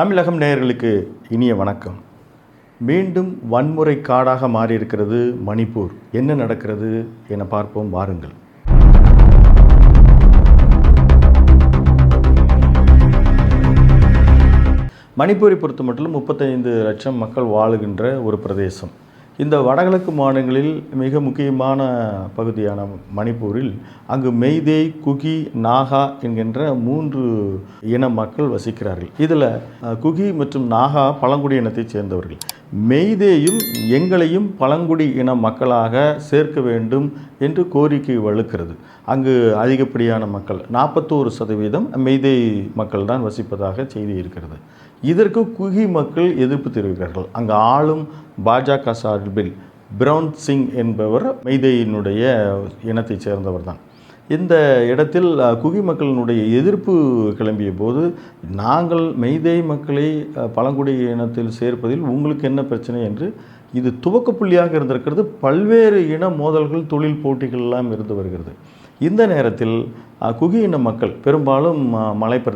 தமிழகம் நேயர்களுக்கு இனிய வணக்கம். மீண்டும் வன்முறை காடாக மாறியிருக்கிறது மணிப்பூர். என்ன நடக்கிறது என பார்ப்போம் வாருங்கள். மணிப்பூரை பொறுத்த மட்டும் முப்பத்தைந்து லட்சம் மக்கள் வாழுகின்ற ஒரு பிரதேசம். இந்த வடகிழக்கு மாநிலங்களில் மிக முக்கியமான பகுதியான மணிப்பூரில் அங்கு மெய்தேய் குகி நாகா என்கின்ற மூன்று இன மக்கள் வசிக்கிறார்கள். இதில் குகி மற்றும் நாகா பழங்குடி இனத்தைச் சேர்ந்தவர்கள். மெய்தேயும் எங்களையும் பழங்குடி இன மக்களாக சேர்க்க வேண்டும் என்று கோரிக்கை வலுக்கிறது. அங்கு அதிகப்படியான மக்கள் நாற்பத்தோரு சதவீதம் மெய்தேய் மக்கள் தான் வசிப்பதாக செய்தி இருக்கிறது. இதற்கு குகி மக்கள் எதிர்ப்பு தெரிவிக்கிறார்கள். அங்கு ஆளும் பாஜக சார்பில் பிரவுன் சிங் என்பவர் மெய்தேயினுடைய இனத்தைச் சேர்ந்தவர் தான் இந்த இடத்தில் குகி மக்களினுடைய எதிர்ப்பு கிளம்பிய போது நாங்கள் மெய்தேய் மக்களை பழங்குடி இனத்தில் சேர்ப்பதில் உங்களுக்கு என்ன பிரச்சனை? என்று இது துவக்க புள்ளியாக இருந்திருக்கிறது. பல்வேறு இன மோதல்கள் தொழில் போட்டிகள் எல்லாம் இருந்து வருகிறது. இந்த நேரத்தில் குகியின குகி இன மக்கள் பெரும்பாலும் அஹ், மலைப்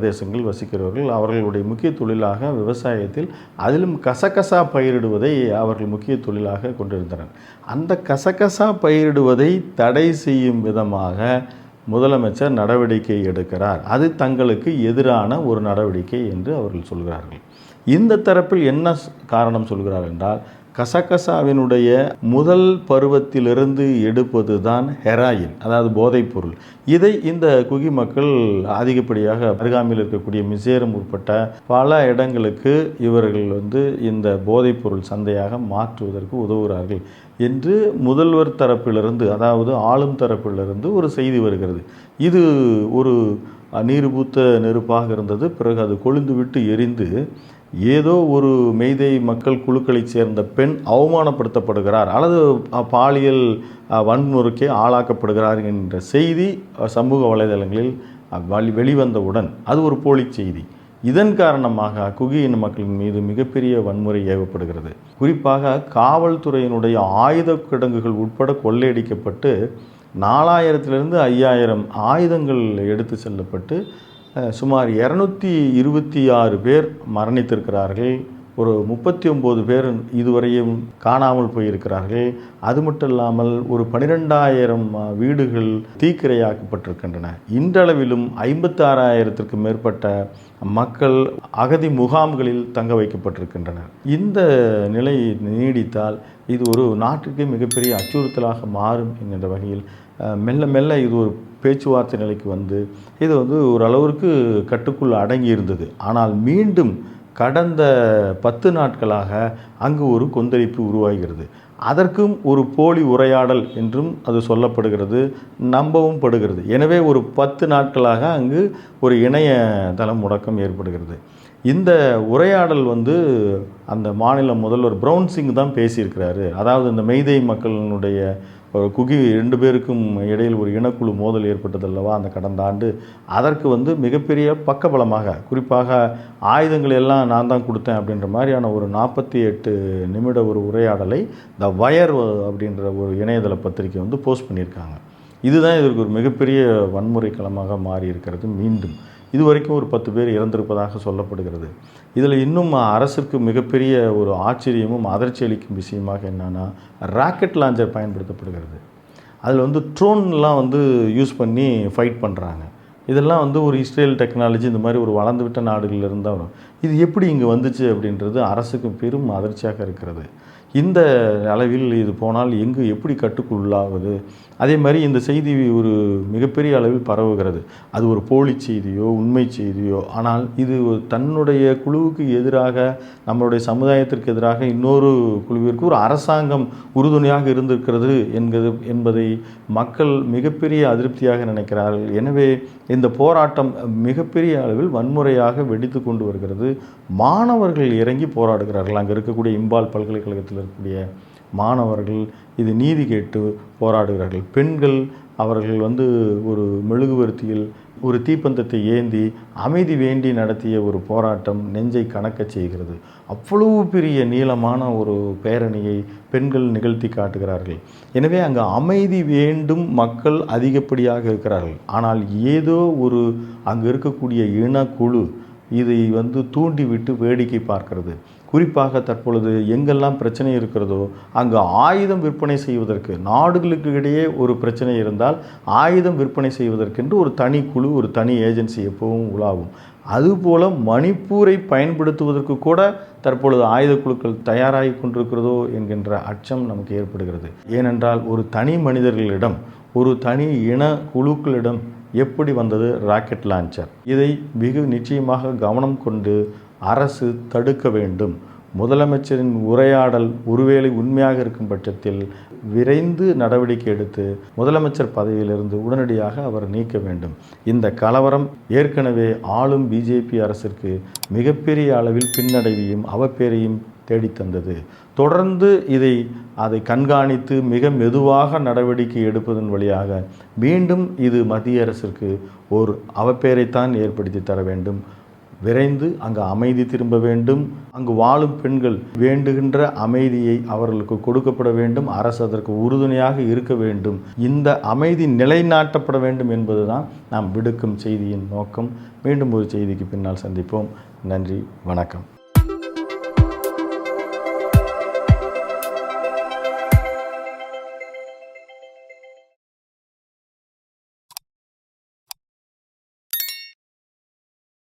வசிக்கிறவர்கள் அவர்களுடைய முக்கிய தொழிலாக விவசாயத்தில் அதிலும் கசகசா பயிரிடுவதை அவர்கள் முக்கிய தொழிலாக கொண்டிருந்தனர். அந்த கசகசா பயிரிடுவதை தடை செய்யும் விதமாக முதலமைச்சர் நடவடிக்கை எடுக்கிறார். அது தங்களுக்கு எதிரான ஒரு நடவடிக்கை என்று அவர்கள் சொல்கிறார்கள். இந்த தரப்பில் என்ன காரணம் சொல்கிறார் என்றால் கசகசாவினுடைய முதல் பருவத்திலிருந்து எடுப்பது தான் ஹெராயின் அதாவது போதைப்பொருள் இதை இந்த குகி மக்கள் அதிகப்படியாக அருகாமையில் இருக்கக்கூடிய மிசேரம் உட்பட்ட பல இடங்களுக்கு இவர்கள் வந்து இந்த போதைப்பொருள் சந்தையாக மாற்றுவதற்கு உதவுகிறார்கள் என்று முதல்வர் தரப்பிலிருந்து அதாவது ஆளும் தரப்பிலிருந்து ஒரு செய்தி வருகிறது. இது ஒரு நீர்பூத்த நெருப்பாக இருந்தது. பிறகு அது கொழுந்து விட்டு எரிந்து ஏதோ ஒரு மெய்தை மக்கள் குழுக்களைச் சேர்ந்த பெண் அவமானப்படுத்தப்படுகிறார். அல்லது பாலியல் வன்முறைக்கே வன்முறைக்கு ஆளாக்கப்படுகிறார் என்ற செய்தி சமூக வலைதளங்களில் வழி- வெளிவந்தவுடன் அது ஒரு போலி செய்தி. இதன் காரணமாக குகி இன மக்களின் மீது மிகப்பெரிய வன்முறை ஏவப்படுகிறது. குறிப்பாக காவல்துறையினுடைய ஆயுத கிடங்குகள் உட்பட கொள்ளையடிக்கப்பட்டு நாலாயிரத்திலிருந்து ஐயாயிரம் ஆயுதங்கள் எடுத்து செல்லப்பட்டு சுமார் இரநூத்தி இருபத்தி ஆறு பேர் மரணித்திருக்கிறார்கள். ஒரு முப்பத்தி ஒம்பது பேர் இதுவரையும் காணாமல் போயிருக்கிறார்கள். அது மட்டும் இல்லாமல் ஒரு பனிரெண்டாயிரம் வீடுகள் தீக்கிரையாக்கப்பட்டிருக்கின்றன. இன்றளவிலும் ஐம்பத்தாறாயிரத்திற்கு மேற்பட்ட மக்கள் அகதி முகாம்களில் தங்க வைக்கப்பட்டிருக்கின்றனர். இந்த நிலை நீடித்தால் இது ஒரு நாட்டிற்கு மிகப்பெரிய அச்சுறுத்தலாக மாறும் என்கின்ற வகையில் மெல்ல மெல்ல இது ஒரு பேச்சுவார்த்தை நிலைக்கு வந்து இது வந்து ஓரளவிற்கு கட்டுக்குள் அடங்கி இருந்தது ஆனால் மீண்டும் கடந்த பத்து நாட்களாக அங்கு ஒரு கொந்தளிப்பு உருவாகிறது. அதற்கும் ஒரு போலி உரையாடல் என்றும் அது சொல்லப்படுகிறது நம்பவும் படுகிறது. எனவே ஒரு பத்து நாட்களாக அங்கு ஒரு இணையதளம் முடக்கம் ஏற்படுகிறது. இந்த உரையாடல் வந்து அந்த மாநில முதல்வர் பிரவுன் சிங் தான் பேசியிருக்கிறாரு. அதாவது இந்த மெய்தை மக்களினுடைய குகி ரெண்டு பேருக்கும் இடையில் ஒரு இனக்குழு மோதல் ஏற்பட்டது அல்லவா அந்த கடந்த ஆண்டு? அதற்கு வந்து மிகப்பெரிய பக்கபலமாக குறிப்பாக ஆயுதங்கள் எல்லாம் நான் தான் கொடுத்தேன் அப்படின்ற மாதிரியான ஒரு நாற்பத்தி எட்டு நிமிட ஒரு உரையாடலை த வயர் அப்படின்ற ஒரு இணையதள பத்திரிக்கை வந்து போஸ்ட் பண்ணியிருக்காங்க. இதுதான் இதற்கு ஒரு மிகப்பெரிய வன்முறை களமாக மாறி இருக்கிறது மீண்டும். இதுவரைக்கும் ஒரு பத்து பேர் இறந்திருப்பதாக சொல்லப்படுகிறது. இதில் இன்னும் அரசுக்கு மிகப்பெரிய ஒரு ஆச்சரியமும் அதிர்ச்சி அளிக்கும் விஷயமாக என்னென்னா ராக்கெட் லாஞ்சர் பயன்படுத்தப்படுகிறது. அதில் வந்து ட்ரோன்லாம் வந்து யூஸ் பண்ணி ஃபைட் பண்ணுறாங்க இதெல்லாம் வந்து ஒரு இஸ்ரேல் டெக்னாலஜி இந்த மாதிரி ஒரு வளர்ந்துவிட்ட நாடுகளில் இருந்தால் வரும் இது எப்படி இங்கே வந்துச்சு அப்படின்றது அரசுக்கு பெரும் அதிர்ச்சியாக இருக்கிறது. இந்த அளவில் இது போனால் எங்கு எப்படி கட்டுக்குள்ளாவது? அதே மாதிரி இந்த செய்தி ஒரு மிகப்பெரிய அளவில் பரவுகிறது. அது ஒரு போலி செய்தியோ உண்மை செய்தியோ. ஆனால் இது தன்னுடைய குழுவுக்கு எதிராக நம்மளுடைய சமுதாயத்திற்கு எதிராக இன்னொரு குழுவிற்கு ஒரு அரசாங்கம் உறுதுணையாக இருந்திருக்கிறது என்கிறது என்பதை மக்கள் மிகப்பெரிய அதிருப்தியாக நினைக்கிறார்கள். எனவே இந்த போராட்டம் மிகப்பெரிய அளவில் வன்முறையாக வெடித்து கொண்டு வருகிறது. மாணவர்கள் இறங்கி போராடுகிறார்கள். அங்கே இருக்கக்கூடிய இம்பால் பல்கலைக்கழகத்தில் இருக்கக்கூடிய மாணவர்கள் இது நீதி கேட்டு போராடுகிறார்கள். பெண்கள் அவர்கள் வந்து ஒரு மெழுகுவர்த்தியில் ஒரு தீப்பந்தத்தை ஏந்தி அமைதி வேண்டி நடத்திய ஒரு போராட்டம் நெஞ்சை கணக்கச் செய்கிறது. அவ்வளவு பெரிய நீளமான ஒரு பேரணியை பெண்கள் நிகழ்த்தி காட்டுகிறார்கள். எனவே அங்கு அமைதி வேண்டும் மக்கள் அதிகப்படியாக இருக்கிறார்கள். ஆனால் ஏதோ ஒரு அங்கு இருக்கக்கூடிய இனக்குழு இதை வந்து தூண்டிவிட்டு வேடிக்கை பார்க்கிறது. குறிப்பாக தற்பொழுது எங்கெல்லாம் பிரச்சனை இருக்கிறதோ அங்கு ஆயுதம் விற்பனை செய்வதற்கு நாடுகளுக்கு இடையே ஒரு பிரச்சனை இருந்தால் ஆயுதம் விற்பனை செய்வதற்கென்று ஒரு தனி குழு ஒரு தனி ஏஜென்சி எப்பவும் உலாவும். அதுபோல மணிப்பூரை பயன்படுத்துவதற்கு கூட தற்பொழுது ஆயுத குழுக்கள் தயாராகி கொண்டிருக்கிறதோ என்கின்ற அச்சம் நமக்கு ஏற்படுகிறது. ஏனென்றால் ஒரு தனி மனிதர்களிடம் ஒரு தனி இன குழுக்களிடம் எப்படி வந்தது ராக்கெட் லான்ச்சர்? இதை மிக நிச்சயமாக கவனம் கொண்டு அரசு தடுக்க வேண்டும். முதலமைச்சரின் உரையாடல் ஒருவேளை உண்மையாக இருக்கும் பட்சத்தில் விரைந்து நடவடிக்கை எடுத்து முதலமைச்சர் பதவியிலிருந்து உடனடியாக அவர் நீக்க வேண்டும். இந்த கலவரம் ஏற்கனவே ஆளும் பிஜேபி அரசிற்கு மிகப்பெரிய அளவில் பின்னடைவையும் அவப்பேரையும் தேடித்தந்தது தொடர்ந்து இதை அதை கண்காணித்து மிக மெதுவாக நடவடிக்கை எடுப்பதன் வழியாக மீண்டும் இது மத்திய அரசிற்கு ஒரு அவப்பேரைத்தான் ஏற்படுத்தி தர வேண்டும். விரைந்து அங்கு அமைதி திரும்ப வேண்டும். அங்கு வாழும் பெண்கள் வேண்டுகின்ற அமைதியை அவர்களுக்கு கொடுக்கப்பட வேண்டும். அரசு அதற்கு உறுதுணையாக இருக்க வேண்டும். இந்த அமைதி நிலைநாட்டப்பட வேண்டும் என்பதுதான் நாம் விடுக்கும் செய்தியின் நோக்கம். மீண்டும் ஒரு செய்திக்கு பின்னால் சந்திப்போம். நன்றி வணக்கம்.